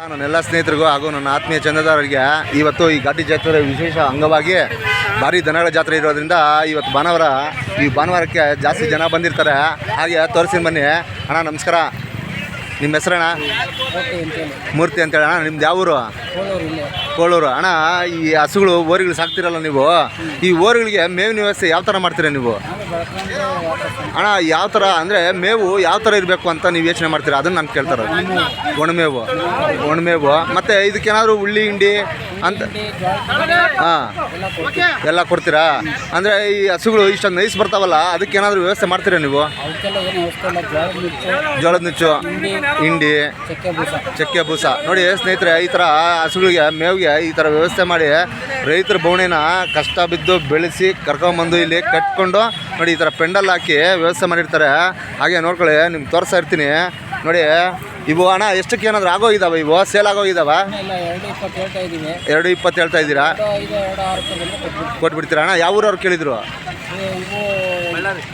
ನನ್ನೆಲ್ಲ ಸ್ನೇಹಿತರಿಗೂ ಹಾಗೂ ನನ್ನ ಆತ್ಮೀಯ ಚಂದದಾರರಿಗೆ ಇವತ್ತು ಈ ಘಾಟಿ ಜಾತ್ರೆ ವಿಶೇಷ ಅಂಗವಾಗಿ ಭಾರಿ ದನಗಳ ಜಾತ್ರೆ ಇರೋದ್ರಿಂದ ಇವತ್ತು ಭಾನುವಾರ ಈ ಭಾನುವಾರಕ್ಕೆ ಜಾಸ್ತಿ ಜನ ಬಂದಿರ್ತಾರೆ. ಹಾಗೆ ತೋರಿಸಿ ಬನ್ನಿ. ಅಣ್ಣ ನಮಸ್ಕಾರ. ನಿಮ್ಮ ಹೆಸರಣ್ಣ? ಮೂರ್ತಿ ಅಂತೇಳಿ ಅಣ್ಣ ನಿಮ್ದು ಯಾವ ಊರು? ಕೋಳೂರು ಅಣ್ಣ ಈ ಹಸುಗಳು ಓರಿಗಳು ಸಾಕ್ತಿರಲ್ಲ ನೀವು? ಈ ಓರಿಗಳಿಗೆ ಮೇವಿನ ವ್ಯವಸ್ಥೆ ಯಾವ ಥರ ಮಾಡ್ತೀರಾ ನೀವು? ಅಣ್ಣ, ಯಾವ ಥರ ಅಂದರೆ ಮೇವು ಯಾವ ಥರ ಇರಬೇಕು ಅಂತ ನೀವು ಯೋಚನೆ ಮಾಡ್ತೀರಾ? ಅದನ್ನು ನಾನು ಕೇಳ್ತಾರೆ ಒಣಮೇವು. ಒಣಮೇವು. ಮತ್ತು ಇದಕ್ಕೇನಾದರೂ ಹುಳ್ಳಿ, ಹಿಂಡಿ ಅಂತ ಹಾಂ. ಎಲ್ಲ ಕೊಡ್ತೀರಾ? ಅಂದರೆ ಈ ಹಸುಗಳು ಇಷ್ಟೊಂದು ನೈಸ್ ಬರ್ತಾವಲ್ಲ, ಅದಕ್ಕೇನಾದರೂ ವ್ಯವಸ್ಥೆ ಮಾಡ್ತೀರಾ ನೀವು? ಜೋಳದ ನುಚ್ಚು, ಹಿಂಡಿ, ಚಕ್ಕೆ ಬೂಸ. ನೋಡಿ ಸ್ನೇಹಿತರೆ, ಈ ಥರ ಹಸುಗಳಿಗೆ, ಮೇವಿಗೆ ಈ ಥರ ವ್ಯವಸ್ಥೆ ಮಾಡಿ ರೈತರ ಬವಣೆನ ಕಷ್ಟ ಬಿದ್ದು ಬೆಳೆಸಿ ಕರ್ಕೊಂಬಂದು ಇಲ್ಲಿ ಕಟ್ಕೊಂಡು ನೋಡಿ ಈ ಥರ ಪೆಂಡಲ್ ಹಾಕಿ ವ್ಯವಸ್ಥೆ ಮಾಡಿರ್ತಾರೆ. ಹಾಗೆ ನೋಡ್ಕೊಳ್ಳಿ ನಿಮ್ಗೆ ತೋರಿಸ್ತಾ ಇರ್ತೀನಿ. ನೋಡಿ ಇವು ಹಣ ಎಷ್ಟಕ್ಕೆ ಏನಾದರೂ ಆಗೋಗಿದಾವೆ ಇವು? ಸೇಲ್ ಆಗೋಗಿದಾವ? ಎರಡು ಇಪ್ಪತ್ತು ಹೇಳ್ತಾ ಇದ್ದೀರಾ? ಕೊಟ್ಬಿಡ್ತೀರಾ ಅಣ್ಣ? ಯಾವ ಊರವ್ರು ಕೇಳಿದ್ರು?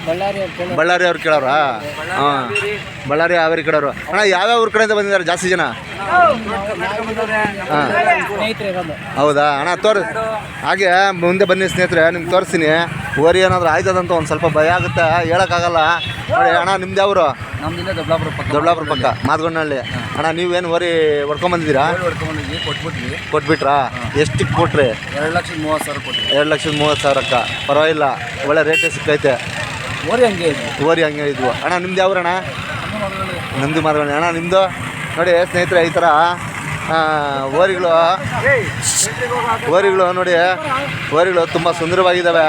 ಬಳ್ಳಾರಿ. ಅವ್ರು ಅವ್ರು ಕೇಳೋರಾ? ಹಾಂ. ಬಳ್ಳಾರಿ ಹಾವೇರಿ ಕಡೆಯವರು ಅಣ್ಣ ಯಾವ್ಯಾವ ಊರ ಕಡೆಯಿಂದ ಬಂದಿದ್ದಾರೆ ಜಾಸ್ತಿ ಜನ? ಹಾಂ. ಸ್ನೇಹಿತರು ಹೌದಾ? ಅಣ್ಣ ತೋರ್ ಹಾಗೆ ಮುಂದೆ ಬನ್ನಿ ಸ್ನೇಹಿತರೆ ನಿಮ್ಗೆ ತೋರಿಸ್ತೀನಿ. ಓರಿ ಏನಾದ್ರು ಆಯ್ತದಂತ ಒಂದು ಸ್ವಲ್ಪ ಭಯ ಆಗುತ್ತೆ ಹೇಳೋಕ್ಕಾಗಲ್ಲ. ನೋಡಿ ಅಣ್ಣ ನಿಮ್ದು ಯಾವರು? ನಮ್ದಿಂದ ದೊಡ್ಡಾಪುರ ಪಕ್ಕ. ದೊಡ್ಡಾಪುರ ಪಕ್ಕ ಮಾದಗೊಂಡಹಳ್ಳಿ ಅಣ್ಣ ನೀವೇನು ಓರಿ ಹೊಡ್ಕೊಂಬಂದಿದ್ದೀರಾ ಹೊಡ್ಕೊಂಡ್ಬಂದಿದ್ವಿ ಕೊಟ್ಬಿಟ್ವಿ. ಕೊಟ್ಬಿಟ್ರಾ? ಎಷ್ಟಕ್ಕೆ ಕೊಟ್ರಿ? ಎರಡು ಲಕ್ಷದ ಮೂವತ್ತು ಸಾವಿರ ಎರಡು ಲಕ್ಷದ ಮೂವತ್ತು ಸಾವಿರಕ್ಕ. ಪರವಾಗಿಲ್ಲ ಒಳ್ಳೆ ರೇಟೇ ಸಿಕ್ಕೈತೆ. ಓರಿ ಹಂಗೆ ಇದ್ವಿ. ಅಣ್ಣ, ನಿಮ್ದು ಯಾವ್ರಣ್ಣ ನಂದು ಮಾರ್ಗಣ್ಣ ಅಣ್ಣ ನಿಮ್ಮದು ನೋಡಿ, ಸ್ನೇಹಿತರೆ, ಈ ಥರ ಓರಿಗಳು ಓರಿಗಳು ನೋಡಿ, ಓರಿಗಳು ತುಂಬ ಸುಂದರವಾಗಿದ್ದಾವೆ.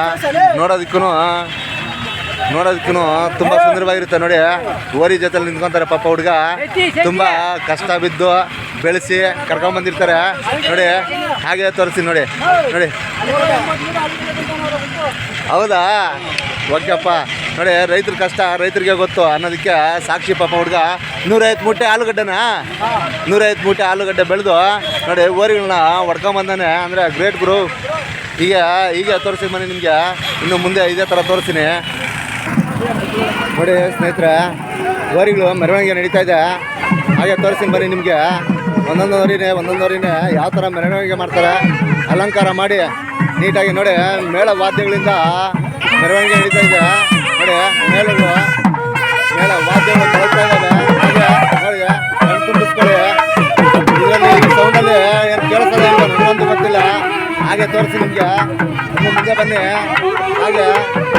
ನೋಡೋದಕ್ಕೂ ನೋಡೋದಕ್ಕೂ ತುಂಬ ಸುಂದರವಾಗಿರುತ್ತೆ ನೋಡಿ. ಓರಿ ಜೊತೆಲಿ ನಿಂತ್ಕೊಂತಾರೆ ಪಾಪ ಹುಡುಗ. ತುಂಬ ಕಷ್ಟ ಬಿದ್ದು ಬೆಳೆಸಿ ಕರ್ಕೊಂಡ್ಬಂದಿರ್ತಾರೆ ನೋಡಿ, ಹಾಗೆ ತೋರಿಸ್ತೀನಿ ನೋಡಿ. ನೋಡಿ. ಹೌದಾ? ಓಕೆಪ್ಪ. ನೋಡಿ, ರೈತರ ಕಷ್ಟ, ರೈತರಿಗೆ ಗೊತ್ತು ಅನ್ನೋದಕ್ಕೆ ಸಾಕ್ಷಿ ಪಾಪ ಹುಡುಗ. ನೂರೈವತ್ತು ಮೂಟೆ ಆಲೂಗಡ್ಡೆನ? ನೂರೈವತ್ತು ಮೂಟೆ ಆಲೂಗಡ್ಡೆ ಬೆಳೆದು, ನೋಡಿ ಓರಿಗಳನ್ನ ಹೊಡ್ಕೊಂಬಂದಾನೆ. ಅಂದರೆ ಗ್ರೇಟ್ ಗುರು. ಈಗ ಈಗ ತೋರಿಸಿ ಮನೆ ನಿಮಗೆ. ಇನ್ನು ಮುಂದೆ ಇದೇ ಥರ ತೋರಿಸ್ತೀನಿ. ನೋಡಿ, ಸ್ನೇಹಿತರೆ ಓರಿಗಳು ಮೆರವಣಿಗೆ ನಡೀತಾ ಇದೆ. ಹಾಗೆ ತೋರಿಸ್ತೀನಿ ಬನ್ನಿ ನಿಮಗೆ. ಒಂದೊಂದು ಹೊರಿನೇ ಒಂದೊಂದು ಹೊರಿನೇ ಯಾವ ಥರ ಮೆರವಣಿಗೆ ಮಾಡ್ತಾರೆ. ಅಲಂಕಾರ ಮಾಡಿ, ನೀಟಾಗಿ ನೋಡಿ, ಮೇಳ ವಾದ್ಯಗಳಿಂದ ಮೆರವಣಿಗೆ ನಡೀತಾ ಇದೆ. ನೋಡಿ ಮೇಳಗಳು ಮೇಲ ವಾದ್ಯಗಳು ಕಳಿಸ್ತಾ ಇದ್ದಾವೆ ಹಾಗೆ ಸೌಂಡಲ್ಲಿ ಏನು ಗೊತ್ತಿಲ್ಲ. ಹಾಗೆ ತೋರಿಸಿ ನಿಮಗೆ. ಮುಂದೆ ಬನ್ನಿ. ಹಾಗೆ,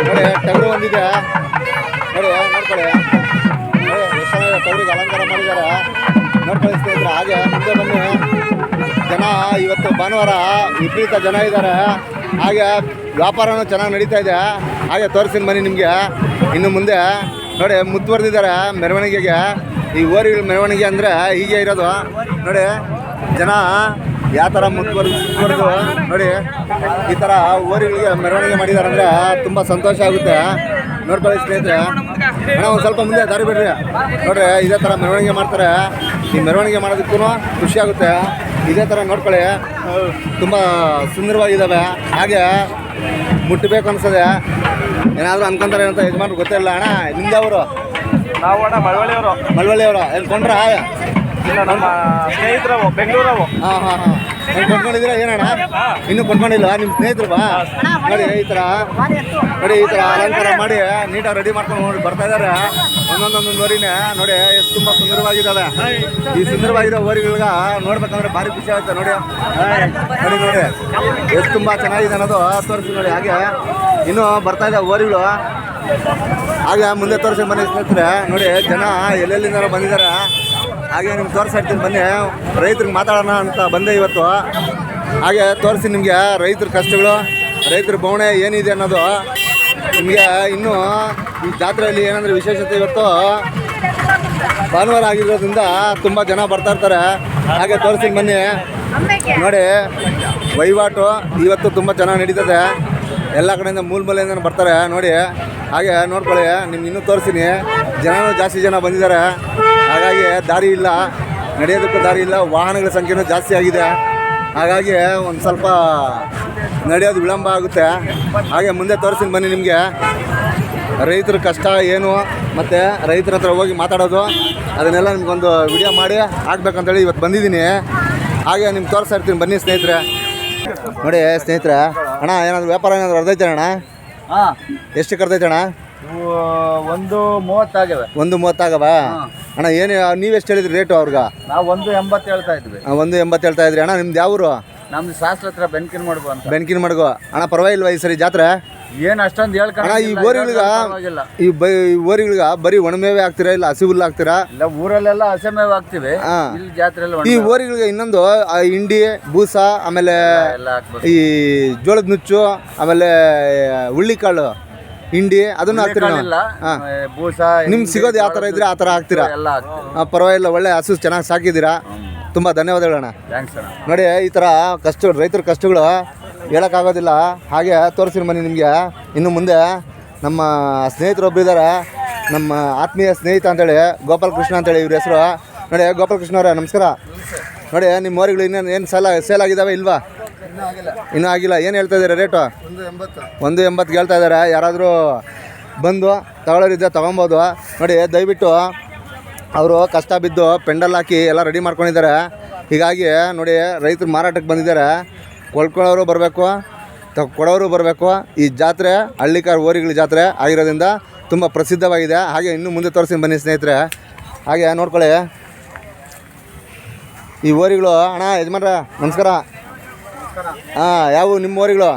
ನೋಡಿ, ಟಗರು ಒಂದಿದೆ. ನೋಡಿ, ನೋಡ್ಕೊಳ್ಳಿ. ನೋಡಿ, ಎಷ್ಟು ಟಗರಿಗೆ ಅಲಂಕಾರ ಮಾಡಿದ್ದಾರೆ. ನೋಡ್ಕೊಳ್ಳಿ ಸ್ನೇಹಿತರೆ, ಹಾಗೆ ಮುಂದೆ ಬನ್ನಿ. ಜನ ಇವತ್ತು ಭಾನುವಾರ ವಿಪರೀತ ಜನ ಇದ್ದಾರೆ. ಹಾಗೆ ವ್ಯಾಪಾರನೂ ಚೆನ್ನಾಗಿ ನಡೀತಾ ಇದೆ. ಹಾಗೆ ತೋರಿಸ್ತೀನಿ ಮನೆ ನಿಮಗೆ. ಇನ್ನು ಮುಂದೆ ನೋಡಿ ಮುತ್ತುವರೆದಿದ್ದಾರೆ ಮೆರವಣಿಗೆಗೆ. ಈ ಓರಿ ಮೆರವಣಿಗೆ ಅಂದರೆ ಹೀಗೆ ಇರೋದು. ನೋಡಿ ಜನ ಯಾವ ಥರ ಸುತ್ತುವರೆದು ನೋಡಿ ಈ ಥರ ಓರಿಗಳಿಗೆ ಮೆರವಣಿಗೆ ಮಾಡಿದ್ದಾರೆ ಅಂದರೆ ತುಂಬ ಸಂತೋಷ ಆಗುತ್ತೆ. ನೋಡ್ಕೊಳ್ಳಿ ಸ್ನೇಹಿತರೆ. ಅಣ್ಣ, ಒಂದು ಸ್ವಲ್ಪ ಮುಂದೆ ದಾರಿ ಬಿಡ್ರಿ. ನೋಡ್ರಿ ಇದೇ ಥರ ಮೆರವಣಿಗೆ ಮಾಡ್ತಾರೆ. ಈ ಮೆರವಣಿಗೆ ಮಾಡೋದಕ್ಕೂ ಖುಷಿ ಆಗುತ್ತೆ. ಇದೇ ಥರ ನೋಡ್ಕೊಳ್ಳಿ. ತುಂಬ ಸುಂದರವಾಗಿದ್ದಾವೆ ಹಾಗೆ ಮುಟ್ಟಬೇಕು ಅನ್ಸದೆ ಏನಾದರೂ ಅನ್ಕೊಂತಾರೆ ಅಂತ ಯಜಮಾನ್ರು ಗೊತ್ತಿಲ್ಲ ಅಣ್ಣ ನಿಮ್ದು ಅವರು ನಾವು ಅಣ್ಣ ಮಳವಳ್ಳಿಯವರು. ಮಳವಳ್ಳಿಯವರು. ಏನು ಕೊಂಡ್ರ ನಮ್ಮ ಸ್ನೇಹಿತರವು ಬೆಂಗಳೂರವು. ಹಾಂ ಹಾಂ ಹಾಂ. ಕೊಂಡ್ಕೊಂಡಿದ್ದೀರಾ? ಏನಣ್ಣ? ಇನ್ನು ಕೊಂಡ್ಕೊಂಡಿಲ್ಲ ನಿಮ್ಮ ಸ್ನೇಹಿತರು ಬಾ ನೋಡಿ, ಈ ತರ ನೋಡಿ, ಈ ತರ ಅಲಂಕಾರ ಮಾಡಿ, ನೀಟಾಗಿ ರೆಡಿ ಮಾಡ್ಕೊಂಡು ನೋಡಿ, ಬರ್ತಾ ಇದ್ದಾರೆ. ಒಂದೊಂದೊಂದು ವರಿನೇ ನೋಡಿ, ಎಷ್ಟು ತುಂಬ ಸುಂದರವಾಗಿದ್ದಾವೆ. ಈ ಸುಂದರವಾಗಿರೋ ವರಿಗಳ್ಗ ನೋಡ್ಬೇಕಂದ್ರೆ ಭಾರಿ ಖುಷಿ ಆಗುತ್ತೆ, ನೋಡಿ. ನೋಡಿ ನೋಡಿ. ಎಷ್ಟು ತುಂಬಾ ಚೆನ್ನಾಗಿದೆ ಅನ್ನೋದು ತೋರಿಸಿ ನೋಡಿ, ಹಾಗೆ. ಇನ್ನು ಬರ್ತಾ ಇದೆ ಓರಿಗಳು. ಹಾಗೆ ಮುಂದೆ ತೋರಿಸಿ ಮನೆ ಸ್ನೇಹಿತರೆ, ನೋಡಿ, ಜನ ಎಲ್ಲೆಲ್ಲಿಂದ ಬಂದಿದ್ದಾರೆ. ಹಾಗೆ ನಿಮ್ಗೆ ತೋರಿಸ್ತಾ ಇರ್ತೀನಿ ಬನ್ನಿ. ರೈತರಿಗೆ ಮಾತಾಡೋಣ ಅಂತ ಬಂದೆ ಇವತ್ತು. ಹಾಗೆ ತೋರಿಸಿ ನಿಮಗೆ ರೈತರ ಕಷ್ಟಗಳು, ರೈತರ ಬವಣೆ ಏನಿದೆ ಅನ್ನೋದು. ನಿಮಗೆ ಇನ್ನೂ ಈ ಜಾತ್ರೆಯಲ್ಲಿ ಏನಂದ್ರೆ ವಿಶೇಷತೆ ಇವತ್ತು? ಭಾನುವಾರ ಆಗಿರೋದ್ರಿಂದ ತುಂಬ ಜನ ಬರ್ತಾ ಇರ್ತಾರೆ. ಹಾಗೆ ತೋರಿಸಿ ಬನ್ನಿ. ನೋಡಿ, ವಹಿವಾಟು ಇವತ್ತು ತುಂಬ ಚೆನ್ನಾಗಿ ನಡೀತದೆ. ಎಲ್ಲ ಕಡೆಯಿಂದ ಮೂಲ ಮೂಲೆಯಿಂದ ಬರ್ತಾರೆ. ನೋಡಿ ಹಾಗೆ ನೋಡ್ಕೊಳ್ಳಿ, ನಿಮ್ಗೆ ಇನ್ನೂ ತೋರಿಸ್ತೀನಿ. ಜನನೂ ಜಾಸ್ತಿ ಜನ ಬಂದಿದ್ದಾರೆ. ಹಾಗಾಗಿ ದಾರಿ ಇಲ್ಲ. ನಡೆಯೋದಕ್ಕೂ ದಾರಿ ಇಲ್ಲ. ವಾಹನಗಳ ಸಂಖ್ಯೆನೂ ಜಾಸ್ತಿ ಆಗಿದೆ. ಹಾಗಾಗಿ ಒಂದು ಸ್ವಲ್ಪ ನಡೆಯೋದು ವಿಳಂಬ ಆಗುತ್ತೆ. ಹಾಗೆ ಮುಂದೆ ತೋರಿಸ್ತೀನಿ ಬನ್ನಿ ನಿಮಗೆ. ರೈತರ ಕಷ್ಟ ಏನು, ಮತ್ತು ರೈತರ ಹತ್ರ ಹೋಗಿ ಮಾತಾಡೋದು, ಅದನ್ನೆಲ್ಲ ನಿಮ್ಗೊಂದು ವಿಡಿಯೋ ಮಾಡಿ ಹಾಕ್ಬೇಕಂತೇಳಿ ಇವತ್ತು ಬಂದಿದ್ದೀನಿ. ಹಾಗೆ ನಿಮ್ಗೆ ತೋರಿಸ್ತಾ ಇರ್ತೀನಿ ಬನ್ನಿ ಸ್ನೇಹಿತರೆ. ನೋಡಿ ಸ್ನೇಹಿತರೆ, ಅಣ್ಣ, ಏನಾದರೂ ವ್ಯಾಪಾರ ಏನಾದರೂ ಅರ್ಧೈತೆ ಅಣ್ಣ? ಹಾಂ. ಎಷ್ಟು ಕರ್ದೈತೆ ಅಣ್ಣ? ಇವು ಒಂದು ಮೂವತ್ತಾಗಿವೆ ಒಂದು ಮೂವತ್ತಾಗವ? ಅಣ್ಣ ಏನು ನೀವೆಷ್ಟು ಎಷ್ಟು ಹೇಳಿದ್ರಿ ರೇಟು ಅವ್ರಿಗೆ? ನಾವು ಒಂದು ಎಂಬತ್ತು ಹೇಳ್ತಾ ಇದ್ವಿ. ಆ, ಒಂದು ಎಂಬತ್ತು ಹೇಳ್ತಾ ಇದ್ರಿ. ಅಣ್ಣ ನಿಮ್ದು ಯಾವೂರು? ನಮ್ದು ಶಾಸ್ತ್ರ ಹತ್ರ ಬೆನ್ಕಿನ ಮಾಡ್ಬೋ ಅಂತ. ಬೆನ್ಕಿನ ಮಾಡ್ಗೋ. ಅಣ್ಣ ಪರವಾಗಿಲ್ವಾ ಈ ಸರಿ ಜಾತ್ರೆ? ಏನು ಅಷ್ಟೊಂದು ಅಣ್ಣ ಈ ಹೇಳ್ಕೊಂಡು ಓರಿಗಳಿಗ ಈ ಬೈ ಈ ಬರೀ ಒಣಮೇವೆ ಹಾಕ್ತೀರಾ ಇಲ್ಲ ಹಸಿ ಹುಲ್ಲು ಹಾಕ್ತೀರಾ? ಇಲ್ಲ ಊರಲ್ಲೆಲ್ಲ ಹಸೆಮೇವ್ ಹಾಕ್ತಿವಿ. ಹಾ. ಇಲ್ಲಿ ಈ ಓರಿಗಳಿಗೆ ಇನ್ನೊಂದು ಆ ಹಿಂಡಿ ಬೂಸ ಆಮೇಲೆ ಎಲ್ಲ ಈ ಜೋಳದ ನುಚ್ಚು ಆಮೇಲೆ ಹುಳ್ಳಿಕಾಳು ಹಿಂಡಿ ಅದನ್ನ ಹಾಕ್ತೀರಾ. ಬೂಸ ನಿಮ್ಗೆ ಸಿಗೋದು ಯಾವ ತರ ಇದ್ರೆ ಆ ತರ ಹಾಕ್ತೀರಾ? ಎಲ್ಲ ಹಾಕ್ತಿವಿ. ಆ, ಪರವಾಗಿಲ್ಲ ಒಳ್ಳೆ ಹಸು ಚೆನ್ನಾಗಿ ಸಾಕಿದ್ದೀರಾ? ತುಂಬಾ ಧನ್ಯವಾದಗಳಣ್ಣ ಥ್ಯಾಂಕ್ಸ್ ಅಣ್ಣ. ನೋಡಿ ಈ ತರ ಕಷ್ಟ ರೈತರ ಕಷ್ಟಗಳು ಹೇಳೋಕ್ಕಾಗೋದಿಲ್ಲ. ಹಾಗೆ ತೋರಿಸಿರಿ ಮನೆ ನಿಮಗೆ. ಇನ್ನು ಮುಂದೆ ನಮ್ಮ ಸ್ನೇಹಿತರೊಬ್ರು ಇದ್ದಾರೆ ನಮ್ಮ ಆತ್ಮೀಯ ಸ್ನೇಹಿತ ಅಂತೇಳಿ ಗೋಪಾಲ ಕೃಷ್ಣ ಅಂತೇಳಿ ಇವ್ರ ಹೆಸರು. ನೋಡಿ ಗೋಪಾಲ ಕೃಷ್ಣ ಅವರೇ, ನಮಸ್ಕಾರ. ನೋಡಿ, ನಿಮ್ಮ ಮೋರಿಗಳು ಇನ್ನೇನು, ಏನು ಸೇಲ್ ಸೇಲ್ ಆಗಿದ್ದಾವೆ ಇಲ್ವಾ? ಇನ್ನೂ ಆಗಿಲ್ಲ. ಏನು ಹೇಳ್ತಾ ಇದ್ದಾರೆ ರೇಟು? ಒಂದು ಎಂಬತ್ತು ಹೇಳ್ತಾ ಇದ್ದಾರೆ. ಯಾರಾದರೂ ಬಂದು ತಗೊಳ್ಳೋರಿದ್ದೆ ತೊಗೊಬೋದು. ನೋಡಿ, ದಯವಿಟ್ಟು ಅವರು ಕಷ್ಟ ಬಿದ್ದು ಪೆಂಡಲ್ ಹಾಕಿ ಎಲ್ಲ ರೆಡಿ ಮಾಡ್ಕೊಂಡಿದ್ದಾರೆ. ಹೀಗಾಗಿ ನೋಡಿ, ರೈತರು ಮಾರಾಟಕ್ಕೆ ಬಂದಿದ್ದಾರೆ. ಕೊಳ್ಕೊಳ್ಳೋರು ಬರಬೇಕು ತ ಕೊಡೋರು ಬರಬೇಕು. ಈ ಜಾತ್ರೆ ಹಳ್ಳಿಕಾರ್ ಓರಿಗಳ ಜಾತ್ರೆ ಆಗಿರೋದ್ರಿಂದ ತುಂಬ ಪ್ರಸಿದ್ಧವಾಗಿದೆ. ಹಾಗೆ ಇನ್ನು ಮುಂದೆ ತೋರಿಸಿ ಬನ್ನಿ ಸ್ನೇಹಿತರೆ. ಹಾಗೆ ನೋಡ್ಕೊಳ್ಳಿ. ಈ ಓರಿಗಳು ಅಣ್ಣ ಯಜಮಾನ್ರ ನಮಸ್ಕಾರ. ಹಾಂ ಯಾವ ನಿಮ್ಮ ಓರಿಗಳು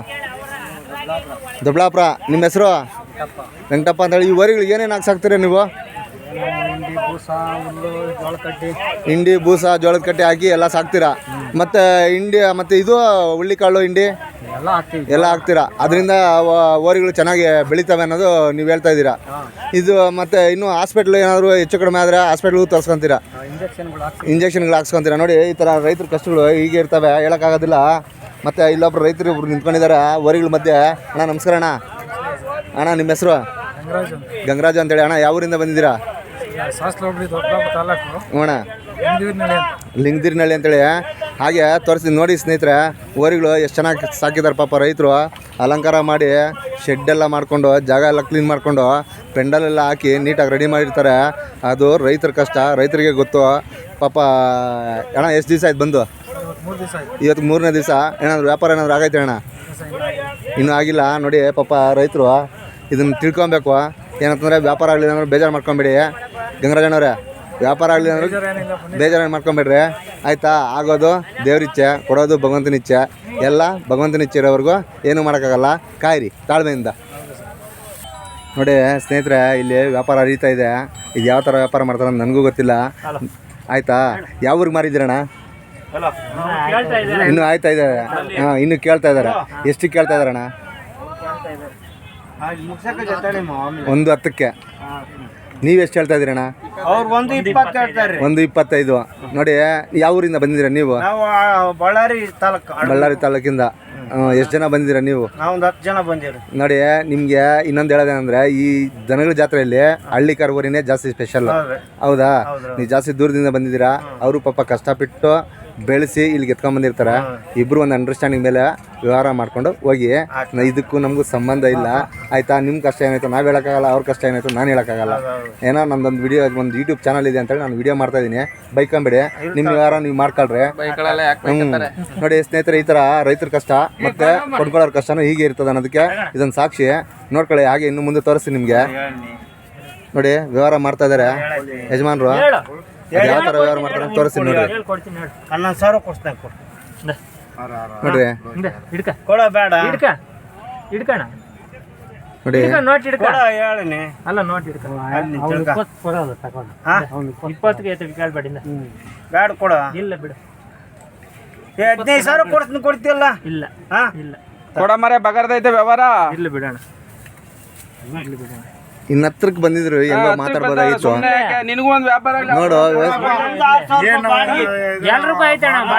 ದೊಡ್ಡಾಪುರ ನಿಮ್ಮ ಹೆಸರು? ವೆಂಕಟಪ್ಪ ಅಂತೇಳಿ. ಈ ಓರಿಗಳು ಏನೇನು ಹಾಕ್ಸಾಕ್ತೀರಿ ನೀವು? ಹಿಂಡಿ ಬೂಸ ಜೋಳದ ಕಟ್ಟೆ ಹಾಕಿ ಎಲ್ಲ ಸಾಕ್ತೀರಾ? ಮತ್ತೆ ಹಿಂಡಿ ಮತ್ತೆ ಇದು ಹುಳ್ಳಿಕಾಳು ಹಿಂಡಿ? ಎಲ್ಲ ಹಾಕ್ತೀರಾ? ಅದರಿಂದ ಓರಿಗಳು ಚೆನ್ನಾಗಿ ಬೆಳಿತವೆ ಅನ್ನೋದು ನೀವು ಹೇಳ್ತಾ ಇದ್ದೀರಾ. ಇದು ಮತ್ತೆ ಇನ್ನು ಹಾಸ್ಪಿಟ್ಲ್ ಏನಾದರೂ ಹೆಚ್ಚು ಕಡಿಮೆ ಆದರೆ ಹಾಸ್ಪಿಟ್ಲ್ಗೂ ತರ್ಸ್ಕೊಂತೀರಾ? ಇಂಜೆಕ್ಷನ್ಗಳು ಹಾಕ್ಸ್ಕೊಂತೀರಾ? ನೋಡಿ ಈ ಥರ ರೈತರ ಕಷ್ಟಗಳು ಹೀಗೆ ಇರ್ತವೆ ಹೇಳೋಕ್ಕಾಗೋದಿಲ್ಲ. ಮತ್ತೆ ಇಲ್ಲೊಬ್ರು ರೈತರು ಇಬ್ರು ನಿಂತ್ಕೊಂಡಿದ್ದಾರೆ ಓರಿಗಳ ಮಧ್ಯೆ. ಅಣ್ಣ ನಮಸ್ಕಾರ ಅಣ್ಣ. ಅಣ್ಣ ನಿಮ್ಮ ಹೆಸರು? ಗಂಗರಾಜು ಅಂತೇಳಿ. ಅಣ್ಣ ಯಾವ ಊರಿಂದ ಬಂದಿದ್ದೀರಾ? ಶಾಸ್ತ್ರ ನಳಿ ಲಿಂಗದಿರ್ನಳ್ಳಿ ಅಂತೇಳಿ. ಹಾಗೆ ತೋರಿಸಿ ನೋಡಿ ಸ್ನೇಹಿತರೆ ಊರಿಗಳು ಎಷ್ಟು ಚೆನ್ನಾಗಿ ಸಾಕಿದ್ದಾರೆ ಪಾಪ ರೈತರು. ಅಲಂಕಾರ ಮಾಡಿ ಶೆಡ್ ಎಲ್ಲ ಮಾಡಿಕೊಂಡು ಜಾಗ ಎಲ್ಲ ಕ್ಲೀನ್ ಮಾಡಿಕೊಂಡು ಪೆಂಡಲೆಲ್ಲ ಹಾಕಿ ನೀಟಾಗಿ ರೆಡಿ ಮಾಡಿರ್ತಾರೆ. ಅದು ರೈತರ ಕಷ್ಟ ರೈತರಿಗೆ ಗೊತ್ತು. ಪಾಪ ಅಣ್ಣ ಎಷ್ಟು ದಿವಸ ಆಯ್ತು ಬಂದು? ಇವತ್ತು ಮೂರನೇ ದಿವಸ. ಏನಾದ್ರು ವ್ಯಾಪಾರ ಏನಾದ್ರು ಆಗೈತೆ ಅಣ್ಣ? ಇನ್ನೂ ಆಗಿಲ್ಲ. ನೋಡಿ ಪಾಪ ರೈತರು ಇದನ್ನು ತಿಳ್ಕೊಬೇಕು. ಏನಂತಂದರೆ ವ್ಯಾಪಾರ ಆಗಲಿಲ್ಲ ಅಂದ್ರೆ ಬೇಜಾರು ಮಾಡ್ಕೊಬೇಡಿ. ಗಂಗರಾಜಣ್ಣವ್ರೆ ವ್ಯಾಪಾರ ಆಗಲಿ ಅಂದ್ರೆ ಬೇಜಾರು ಮಾಡ್ಕೊಂಬೇಡ್ರಿ. ಆಯಿತಾ? ಆಗೋದು ದೇವ್ರಿಚ್ಛೆ ಕೊಡೋದು ಭಗವಂತನ ಇಚ್ಛೆ. ಎಲ್ಲ ಭಗವಂತನ ಇಚ್ಛೆ ಇರೋವರೆಗೂ ಏನೂ ಮಾಡೋಕ್ಕಾಗಲ್ಲ. ಕಾಯಿರಿ ತಾಳ್ಮೆಯಿಂದ. ನೋಡಿ ಸ್ನೇಹಿತರೆ ಇಲ್ಲಿ ವ್ಯಾಪಾರ ಹರಿತಾ ಇದೆ. ಇದು ಯಾವ ಥರ ವ್ಯಾಪಾರ ಮಾಡ್ತಾರೆ ಅಂತ ನನಗೂ ಗೊತ್ತಿಲ್ಲ. ಆಯಿತಾ? ಯಾವ ಊರಿಗೆ ಮಾರಿದ್ದೀರಣ್ಣ? ಇನ್ನು ಆಯ್ತಾ ಇದ್ದಾರೆ ಹಾಂ ಇನ್ನು ಕೇಳ್ತಾ ಇದ್ದಾರೆ ಎಷ್ಟು ಕೇಳ್ತಾ ಇದ್ದಾರಣ್ಣ ಒಂದು ಹತ್ತಕ್ಕೆ. ನೀವು ಎಷ್ಟು ಹೇಳ್ತಾ ಇದ್ದೀರಣ್ಣ? ಅವ್ರು ಒಂದು ಇಪ್ಪತ್ತು ಹೇಳ್ತಾರೆ. ಒಂದು ಇಪ್ಪತ್ತೈದು. ನೋಡಿ ಯಾವ ಊರಿಂದ ಬಂದಿದ್ದೀರಾ ನೀವು? ನಾವು ಬಳ್ಳಾರಿ ತಾಲೂಕು ಬಳ್ಳಾರಿ ತಾಲೂಕಿಂದ. ಎಷ್ಟು ಜನ ಬಂದಿದ್ದೀರಾ ನೀವು? ನಾವು ಒಂದು ಹತ್ತು ಜನ ಬಂದಿರಿ ನೋಡಿ ನಿಮಗೆ ಇನ್ನೊಂದು ಹೇಳೋದೇನಂದ್ರೆ ಈ ದನಗಳ ಜಾತ್ರೆಯಲ್ಲಿ ಹಳ್ಳಿ ಕರ್ಗೋರಿನೇ ಜಾಸ್ತಿ ಸ್ಪೆಷಲ್ ಹೌದಾ. ನೀವು ಜಾಸ್ತಿ ದೂರದಿಂದ ಬಂದಿದ್ದೀರಾ? ಅವರು ಪಾಪ ಕಷ್ಟಪಟ್ಟು ಬೆಳೆಸಿ ಇಲ್ಲಿಗೆ ಎತ್ಕೊಂಡ್ ಬಂದಿರ್ತಾರೆ. ಇಬ್ರು ಒಂದು ಅಂಡರ್ಸ್ಟ್ಯಾಂಡಿಂಗ್ ಮೇಲೆ ವ್ಯವಹಾರ ಮಾಡ್ಕೊಂಡು ಹೋಗಿ. ನ- ಇದಕ್ಕೂ ನಮಗೂ ಸಂಬಂಧ ಇಲ್ಲ. ಆಯ್ತಾ? ನಿಮ್ಮ ಕಷ್ಟ ಏನಾಯ್ತು? ನಾವು ಹೇಳೋಕ್ಕಾಗಲ್ಲ ಅವ್ರ ಕಷ್ಟ ಏನಾಯ್ತು? ನಾನು ಹೇಳೋಕ್ಕಾಗಲ್ಲ. ಏನೋ ನಮ್ದೊಂದು ವಿಡಿಯೋ ಒಂದು ಯೂಟ್ಯೂಬ್ ಚಾನಲ್ ಇದೆ ಅಂತೇಳಿ ನಾನು ವಿಡಿಯೋ ಮಾಡ್ತಾ ಇದ್ದೀನಿ ಬೈಕೊಂಬಿಡಿ. ನಿಮ್ಮ ವ್ಯವಹಾರ ನೀವು ಮಾಡ್ಕೊಳ್ರಿ. ನೋಡಿ ಸ್ನೇಹಿತರೆ ಈ ತರ ರೈತರ ಕಷ್ಟ ಮತ್ತೆ ಕೊಂಡ್ಕೊಳ್ಳೋರ್ ಕಷ್ಟನೂ ಹೀಗೆ ಇರ್ತದೆ ಅನ್ನೋದಕ್ಕೆ ಇದೊಂದು ಸಾಕ್ಷಿ. ನೋಡ್ಕೊಳ್ಳಿ ಹಾಗೆ ಇನ್ನು ಮುಂದೆ ತೋರಿಸ್ತೀನಿ ನಿಮಗೆ. ನೋಡಿ ವ್ಯವಹಾರ ಮಾಡ್ತಾ ಇದಾರೆ. ಯಜಮಾನ್ರು. ಯಾವ ತರ ವ್ಯವಹಾರ ಮಾಡ್ತಾರೆ ತೋರಿಸ್ತೀನಿ ನೋಡ್ರಿ. ಹನ್ನೊಂದು ಸಾವಿರ ಕೊಡ್ತೇನೆ ಕೊಡು. ನೋಡ್ರಿ. ಹಿಡ್ಕ. ಕೊಡ ಬೇಡ. ಹಿಡ್ಕ. ಹಿಡ್ಕಣ. ನೋಡಿ. ನೋಟ್ ಹಿಡ್ಕ. ಕೊಡ ಹೇಳಿನಿ ಅಲ್ಲ ನೋಟ್ ಹಿಡ್ಕ. ಅಲ್ಲಿ ಅವ್ನು ತಿಳ್ಕ. ಇಪ್ಪತ್ತು ಕೊಡೋದು ತಗೊಂಡು. ಹಾ? ಇಪ್ಪತ್ತಿಗೆ ಐತೆ ಕೇಳ್ಬೇಡಿಂದ ಬೇಡ ಕೊಡ. ಇಲ್ಲ ಬಿಡು. ಏ, ಹದಿನೈದು ಸಾವಿರ ಕೊಡ್ತೀನಿ ಕೊಡ್ತಿಲ್ಲ ಇಲ್ಲ. ಹಾ? ಇಲ್ಲ. ಕೊಡ ಮರೆ ಬಗರ್ದೈತೆ ವ್ಯವಹಾರ. ಇಲ್ಲ ಬಿಡೋಣ. ಇಲ್ಲ ಬಿಡೋಣ. ಇನ್ನ ಹತ್ರಕ್ಕೆ ಬಂದಿದ್ರು ಹೆಂಗ ಮಾತಾಡ್ಬೋದಾಗಿತ್ತು. ನಿನಗೂ ಒಂದು ವ್ಯಾಪಾರ ನೋಡು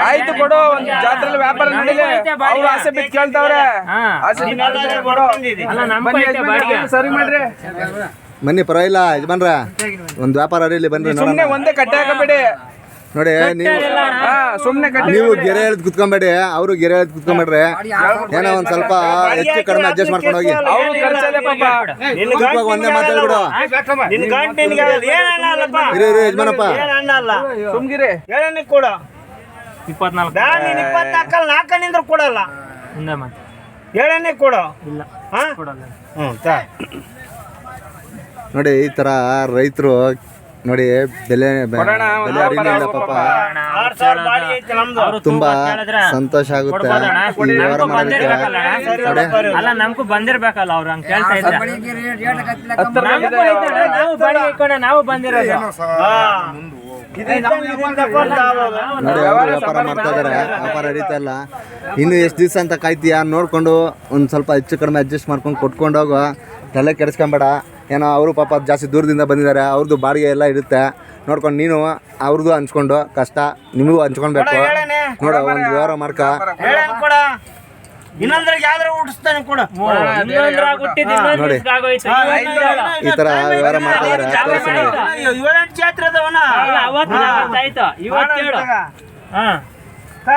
ಆಯ್ತು ಕೊಡು ಒಂದು ಜಾತ್ರೆಲಿ ವ್ಯಾಪಾರ ನಡೀಲಿ. ಅವ್ರು ಆಸೆ ಬಿಟ್ಟು ಕೇಳ್ತಾವ್ರೆ. ಸರಿ ಮಾಡ್ರಿ. ಬನ್ನಿ ಪರವಾಗಿಲ್ಲ ಯಜಮಾನ್ರ. ಒಂದು ವ್ಯಾಪಾರ ಇಲ್ಲಿ ಬನ್ರಿ ಸುಮ್ಮನೆ ಒಂದೇ ಕಟ್ಟೆ ಹಾಕಬೇಡಿ. ನೋಡಿ ನೀವು ಸುಮ್ಮನೆ ನೀವು ಗೆರೆ ಎಳ್ದು ಕುತ್ಕೊಂಬೇಡಿ ಅವರು ಗೆರೆ ಎಳ್ದು ಕುತ್ಕೊಂಬೇಡ್ರಿ ಏನೋ ಒಂದ್ ಸ್ವಲ್ಪ ಹೆಚ್ಚು ಕಡಿಮೆ ಅಡ್ಜಸ್ಟ್ ಮಾಡ್ಕೊಂಡು ಹೋಗಿ. ಒಂದೇ ಮಾತಾಡ್ಬಿಡು. ಇರಿ ಇರಿ ಯಜಮಾನಪ್ಪ. ಏನನ್ನಲ್ಲ ಸುಮ್ಗಿರಿ. ಹೇಳನಿ ಕೊಡ. ಇಪ್ಪತ್ನಾಲ್ಕು. ಇಪ್ಪತ್ನಾಲ್ಕಲ್ಲಿ ನಾಲ್ಕ ನಿಂದ್ರ ಕೊಡಲ್ಲ ಕೊಡು. ಇಲ್ಲ ಹಾ? ಕೊಡಲ್ಲ. ಹ್ಞೂ ನೋಡಿ ಈ ತರ ರೈತರು ನೋಡಿ ಬೆಲೆ ಅರಿಲಿಲ್ಲ ಪಾಪ ತುಂಬಾ ಸಂತೋಷ ಆಗುತ್ತೆ? ಈ ವ್ಯವಹಾರ ನಮ್ಗೂ ಮಾಡೋದಕ್ಕೆ ಬಂದಿರ್ಬೇಕಲ್ಲ ನೋಡಿ ಅಲ್ಲ ನಮ್ಗೂ ಬಂದಿರ್ಬೇಕಲ್ಲ ಅವ್ರು ಹಂಗ್ ಕೇಳ್ತಾ ನಾವು ಬಾಡಿಗೆ ಇಟ್ಕೊಂಡೆ ನಾವು ಬಂದಿರೋದು. ಹಾ. ಇದರಿಂದ ಇದರಿಂದ ನೋಡಿ ಅವ್ರು ವ್ಯಾಪಾರ ಮಾಡ್ತಾ ಇದಾರೆ. ವ್ಯಾಪಾರ ನಡೀತಾ ಇಲ್ಲ. ಇನ್ನು ಎಷ್ಟು ದಿವಸ ಅಂತ ಕಾಯ್ತೀಯಾ? ನೋಡ್ಕೊಂಡು ಒಂದ್ ಸ್ವಲ್ಪ ಹೆಚ್ಚು ಕಡಿಮೆ ಅಡ್ಜಸ್ಟ್ ಮಾಡ್ಕೊಂಡು ಕೊಟ್ಕೊಂಡು ಹೋಗೋ ತಲೆ ಕೆಡಿಸ್ಕೊಂಬೇಡ. ಏನೋ ಅವರು ಪಾಪ ಜಾಸ್ತಿ ದೂರದಿಂದ ಬಂದಿದ್ದಾರೆ ಅವ್ರದ್ದು ಬಾಡಿಗೆ ಎಲ್ಲ ಇರುತ್ತೆ ನೋಡ್ಕೊಂಡು ನೀನು ಅವ್ರದ್ದು ಹಂಚ್ಕೊಂಡು ಕಷ್ಟ ನಿಮಗೂ ಹಂಚ್ಕೊಳ್ಬೇಕು ನೋಡೋ ಒಂದು ವ್ಯವಹಾರ ಮಾರ್ಕ ಯಾವ್ದಾರ ಹುಟ್ಟಿಸ್ತಾನೆ ಕೊಡು ನೋಡಿ. ಆಗೋಯ್ತು. ಈ ತರ ವ್ಯವಹಾರ ಮಾಡ್ತಾ ಇದಾರೆ ತೋರಿಸಿ ನೋಡಿ. ಏಳೆಂಟು ಜಾತ್ರೆ ಅದಾವನ ಅಲ್ಲ, ಅವತ್ತು ಆಯ್ತು ಇವತ್ತು ಹೇಳು ಹಾ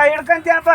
ಹಿಡ್ಕಂತೀಯಪ್ಪ